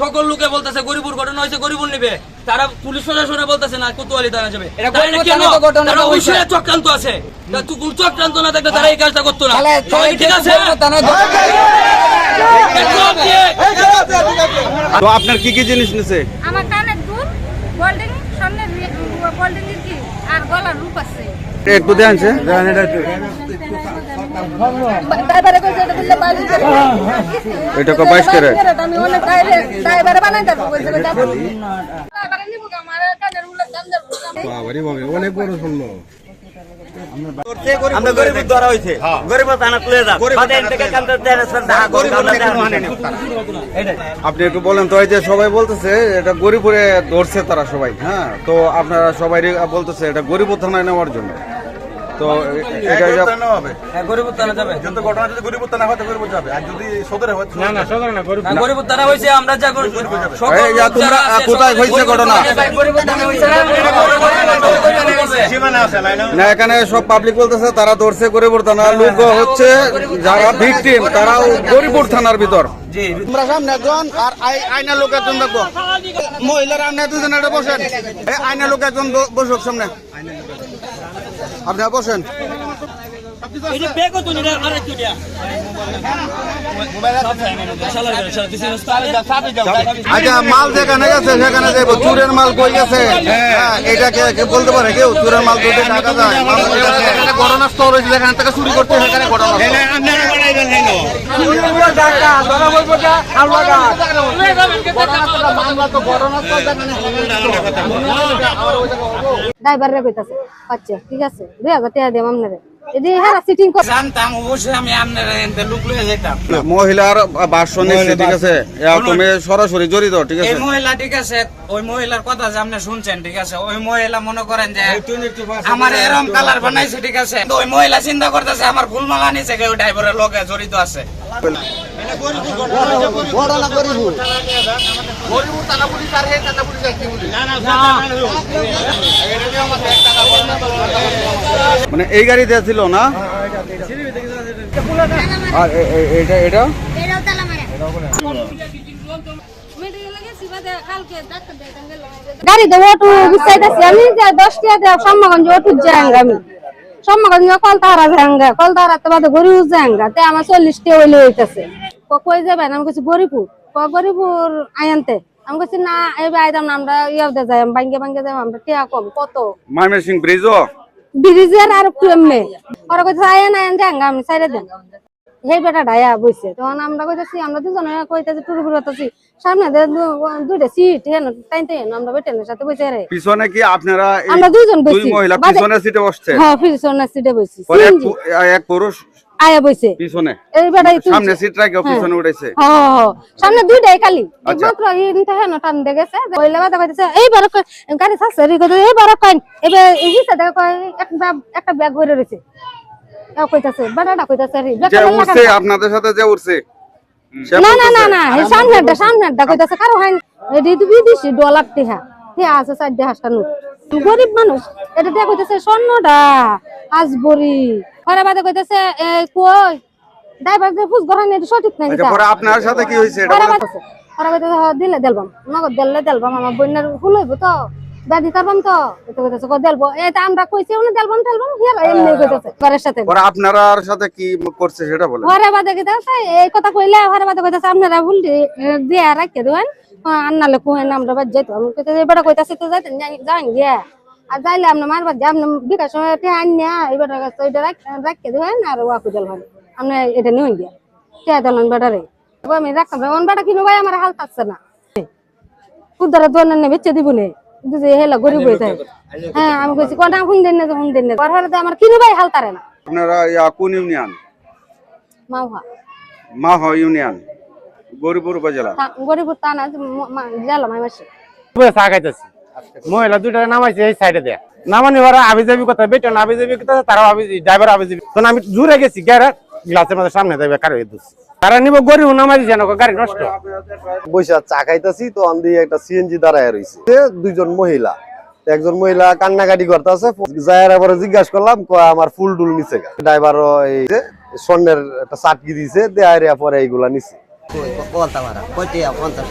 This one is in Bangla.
সকল লোকে বলতেছে গরিবুর ঘটনা হয়েছে গরিবুর নিবে। তারা পুলিশ প্রশাসনে বলতেছে না কোতোয়ালি থানা যাবে। তারা চক্রান্ত আছে। কোন চক্রান্ত না থাকলে তারা এই কাজটা করতো না। ঠিক আছে? তো আপনার কি কি জিনিস নিছে? আমার কানের দুল গোল্ডিং স্বর্ণের গোল্ডিং কি? আর গলার রূপ আছে। একটু দেন সে। এটা দিলে বাইরে এটা কো বাইশ করে অনেক আমার গরিব ধরা হয়েছে গরিব থানা তুলে গরিব আপনি একটু বলেন তো এই যে সবাই বলতেছে এটা গরিপুরে ধরছে তারা সবাই হ্যাঁ? তো আপনারা সবাই বলতেছে এটা গরিপুর থানায় নেওয়ার জন্য। তো এটা এটা- হ্যাঁ, গরিবুর থানা যাবে। যত ঘটনা যদি গরিব না হয় তো গরিব যাবে। আর যদি সদরে হয় না না হ্যাঁ, গরিবুর থানা হয়েছে আমরা যা করি সকল এই, তোমরা, যারা আহ, আছে, কোথায় সকল ঘটনা? থানা, গরিবুর থানা না, সীমানা আছে লাইন না এখানে সব পাবলিক বলতেছে তারা ধরছে গরিপুর থানা লোক হচ্ছে যারা ভিকটিম তারাও গরিপুর থানার ভিতর। আমরা সামনে একজন আর আই- আয়না লোক একজন দেখব। মহিলার বসেন। এই আয়না লোক একজন বসুক সামনে। আপনারা বসেন। আচ্ছা মাল যেখানে গেছে সেখানে যাইব। চুরের মাল কই গেছে? এটাকে এটা কে কে বলতে পারে কেউ? চুরের মাল দুটো টাকা যায়? এখানে ঘটনাস্থল হয়েছে যেখান থেকে চুরি করতে সেখানে ঘটনাস্থল ড্রাইভারে কইতাছে আচ্ছা ঠিক আছে দুই হাজার টাকা দিম আপনারে। মহিলার নিচ্ছে ঠিক আছে? তুমি সরাসরি জড়িত ঠিক আছে? মহিলা ঠিক আছে? ওই মহিলার কথা যে আপনি শুনছেন ঠিক আছে? ওই মহিলা মনে করেন যে আমার এরম কালার বানাইছে ঠিক আছে? ওই মহিলা চিন্তা করতেছে আমার ফুলমালা নিছে কেউ ড্রাইভারের লোকে জড়িত আছে। মানে এই গাড়িতে ছিল না? আর এটা এটা? গাড়ি দেবো বিচাইতেছি আমি দশ টাকা দেব সম্মাগঞ্জ ওটু যাঙ্গা আমি। সম্মাগঞ্জ কলতাহারা যাঙ্গা বাদে গরিব যাঙ্গা তে আমার চল্লিশ টাকা হইলে হইতেছে। কই যাবেন? আমি কিছু গরিপুর ক গরিপুর আয়ানতে। আমি কাছে না এবার আইতাম না আমরা ইয়াতে যাই বাঙ্গে বাঙ্গে যাই আমরা টিয়া কম। কত? ময়মনসিং ব্রিজও? ব্রিজের আর কেমনে ওরা কইছে আয়ান আয়ান যাঙ্গা আমি সাইডে দেন সেই বেটা ডায়া বইছে। তখন আমরা কইতাছি আমরা দুজনে কইতাছি টুরু ফুরু হতাছি সামনে দুইটা সিট হেন টাইনতে তাইন আমরা বেটেনের সাথে বইছে রে। পিছনে কি আপনারা আমরা দুইজন দুই বইছি। মহিলা পিছনে সিটে বসছে? হ্যাঁ পিছনে সিটে বইছি। এক পুরুষ আয়া বইছে। পিছনে। এই বেটাই সামনে সিট রাখে হ্যাঁ। পিছনে সামনে দুইটাই খালি। আচ্ছা। ইনতে হেন টান দে গেছে কইলে বাদে কইতেছে এইবার গাড়ি ছাড়ছে রে কইতে এইবার কইন এবার এই হিসা দেখো একটা ব্যাগ- একটা ব্যাগ ভরে রইছে কইতাছে বেটাটা কইতাছে রে যে উঠছে আপনাদের সাথে যে উঠছে না না না কইতাছে কারও হাইন এটি তো বিদেশি ডলার টিহা হে আছে চার হাসটা নোট গরিব মানুষ এটা দিয়ে কইতাছে স্বর্ণটা আজবরি। পরে বাদে কইতাছে কই ড্রাইভার যে ফুস গড়ানি এটা সঠিক নাই আচ্ছা পরে আপনার সাথে কি হয়েছে এটা কইতাছে দিলে দেলবাম নগদ দিলে দেলবাম আমার বন্যার ফুল হইব তো। দাদি তারবাম তো। এটা কইতাছে কই দেলবো এটা আমরা কইছি উনি দেলবাম দেলবাম হিয়া এমনি কইতাছে ঘরের সাথে। পরে আপনার সাথে কি করছে সেটা বলেন। বাদে কইতাছে এই কথা কইলে ঘরে বাদে কইতাছে আপনারা ভুল দিয়া রাখতে দেবেন। আন্নালে কুহেন আমরা বাদ যাইতো আমি কইতাছে এবারে কইতাছে তো যাইতেন যান গিয়া। আর যাইলে আপনি মারবা যে আপনি বিকাশ সময় এবারে ওইটা রাখতে দেবেন আর ওয়াকু দেল হয় আপনি এটা নিয়ে গিয়া কে দিলেন বেটারে আমি রাখতাম অন বেটা কিনো ভাই আমার হাল থাকছে না। কুদারে দোয়ান নে বেচে দিব নে। কিন্তু হেলা গরিব হইতে হ্যাঁ আমি কইছি কোনটা হুন দেন না হুন দেন না। তো আমার কিনো ভাই হাল তারে না। আপনারা ইয়া কোন ইউনিয়ন? মাওহা। মাহ ইউনিয়ন গরিপুর উপজেলা। গরিব তা না জেলা মাই মাসে চা খাইতেছি। মহিলা দুইটা নামাইছে এই সাইডে দেয়া। নামানি ওরা আবি যাবি কথা বেটা না আবি যাবি কথা তারাও আবি ড্রাইভার আবি যাবি তখন আমি জুড়ে গেছি গ্যারা গ্লাসের মধ্যে সামনে দেবে কারও দুস তারা নিব গরিব নামাই দিছে না গাড়ি নষ্ট। বৈশা চা খাইতেছি তো আমি একটা সিএনজি দাঁড়ায় রয়েছে দুইজন মহিলা। একজন মহিলা কান্নাকাটি করতেছে যায়ের পরে জিজ্ঞাসা করলাম কয় আমার ফুল টুল নিচে ড্রাইভার এই যে স্বর্ণের একটা চাটকি দিছে দেয়ার পরে এইগুলা নিছে। পঞ্চাশ